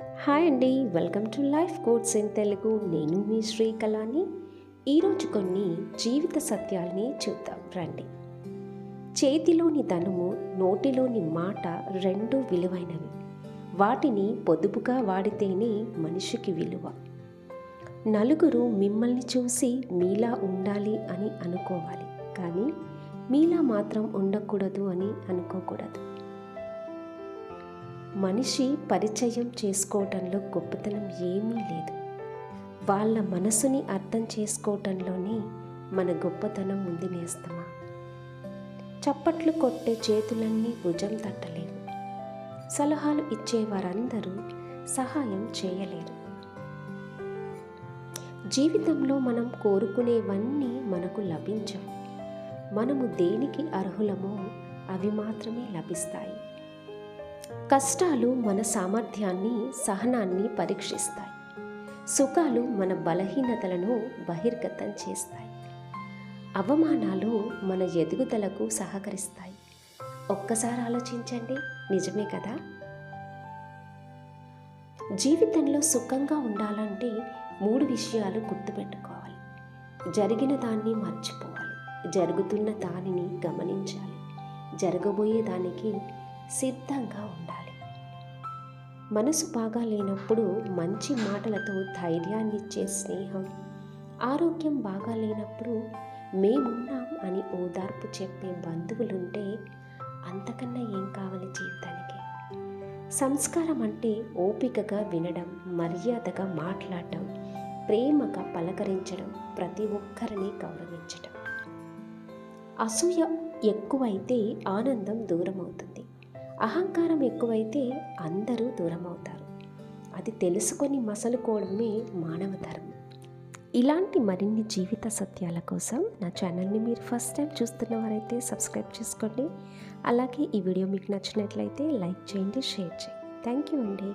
Hi అండి welcome to life codes in Telugu. నేను మీ శ్రీకళాని. ఈరోజు కొన్ని జీవిత సత్యాల్ని చూద్దాం. రండి. చేతిలోని ధనము నోటిలోని మాట రెండు విలువైనవి. వాటిని పొదుపుగా వాడితేనే మనిషికి విలువ. నలుగురు మిమ్మల్ని చూసి మీలా ఉండాలి అని అనుకోవాలి. కానీ మీలా మాత్రం ఉండకూడదు అని అనుకోకూడదు. మనిషి పరిచయం చేసుకోవటంలో గొప్పతనం ఏమీ లేదు. వాళ్ళ మనసుని అర్థం చేసుకోవటంలోనే మన గొప్పతనం ఉంది నేస్తమా? చప్పట్లు కొట్టే చేతులన్నీ భుజం తట్టలేవు. సలహాలు ఇచ్చే వారందరూ సహాయం చేయలేరు. జీవితంలో మనం కోరుకునేవన్నీ మనకు లభించవు. మనము దేనికి అర్హులమో అవి మాత్రమే లభిస్తాయి. కష్టాలు మన సామర్థ్యాన్ని సహనాన్ని పరీక్షిస్తాయి. సుఖాలు మన బలహీనతలను బహిర్గతం చేస్తాయి. అవమానాలు మన ఎదుగుదలకు సహకరిస్తాయి. ఒక్కసారి ఆలోచించండి. నిజమే కదా? జీవితంలో సుఖంగా ఉండాలంటే మూడు విషయాలు గుర్తుపెట్టుకోవాలి. జరిగిన దాన్ని మర్చిపోవాలి. జరుగుతున్న దానిని గమనించాలి. జరగబోయే దానికి సిద్ధంగా ఉండాలి. మనసు బాగా లేనప్పుడు మంచి మాటలతో ధైర్యాన్ని ఇచ్చే స్నేహం ఆరోగ్యం బాగా లేనప్పుడు మేమున్నాం అని ఓదార్పు చెప్పే బంధువులుంటే అంతకన్నా ఏం కావాలి జీవితానికి? సంస్కారం అంటే ఓపికగా వినడం మర్యాదగా మాట్లాడటం ప్రేమగా పలకరించడం ప్రతి ఒక్కరిని గౌరవించడం అసూయ ఎక్కువైతే ఆనందం దూరం అవుతుంది అహంకారం ఎక్కువైతే అందరూ దూరం అవుతారు అది తెలుసుకొని మసలుకోవడమే మానవ ధర్మం. ఇలాంటి మరిన్ని జీవిత సత్యాల కోసం నా ఛానల్ని మీరు ఫస్ట్ టైం చూస్తున్న వారైతే సబ్స్క్రైబ్ చేసుకోండి. అలాగే ఈ వీడియో మీకు నచ్చినట్లయితే లైక్ చేయండి షేర్ చేయండి. థ్యాంక్ యూ అండి.